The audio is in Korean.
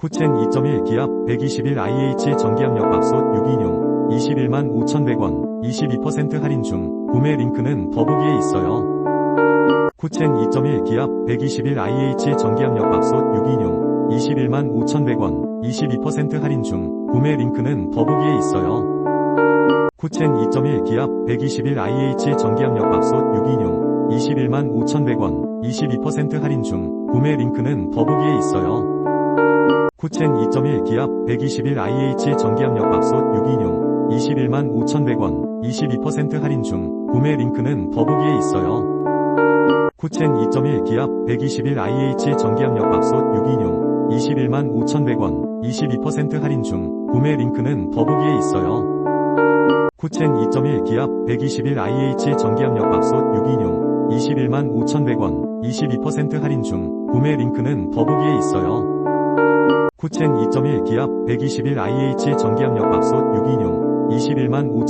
코첸 2.1 기압 121 IH 전기압력 밥솥 6인용 21만 5,100원 22% 할인 중 구매 링크는 더보기에 있어요. 코첸 2.1 기압 121 IH 전기압력 밥솥 6인용 21만 5,100원 22% 할인 중 구매 링크는 더보기에 있어요. 코첸 2.1 기압 121 IH 전기압력 밥솥 6인용 21만 5,100원 22% 할인 중 구매 링크는 더보기에 있어요. 코첸 2.1 기압 121 IH 전기압력 밥솥 6인용 21만 5,100원 22% 할인 중 구매 링크는 더보기에 있어요. 코첸 2.1 기압 121 IH 전기압력 밥솥 6인용 21만 5,100원 22% 할인 중 구매 링크는 더보기에 있어요. 코첸 2.1 기압 121 IH 전기압력 밥솥 6인용 21만 5,100원 22% 할인 중 구매 링크는 더보기에 있어요. 코첸 2.1 기압 121 IH 전기압력 밥솥 6인용 21만 5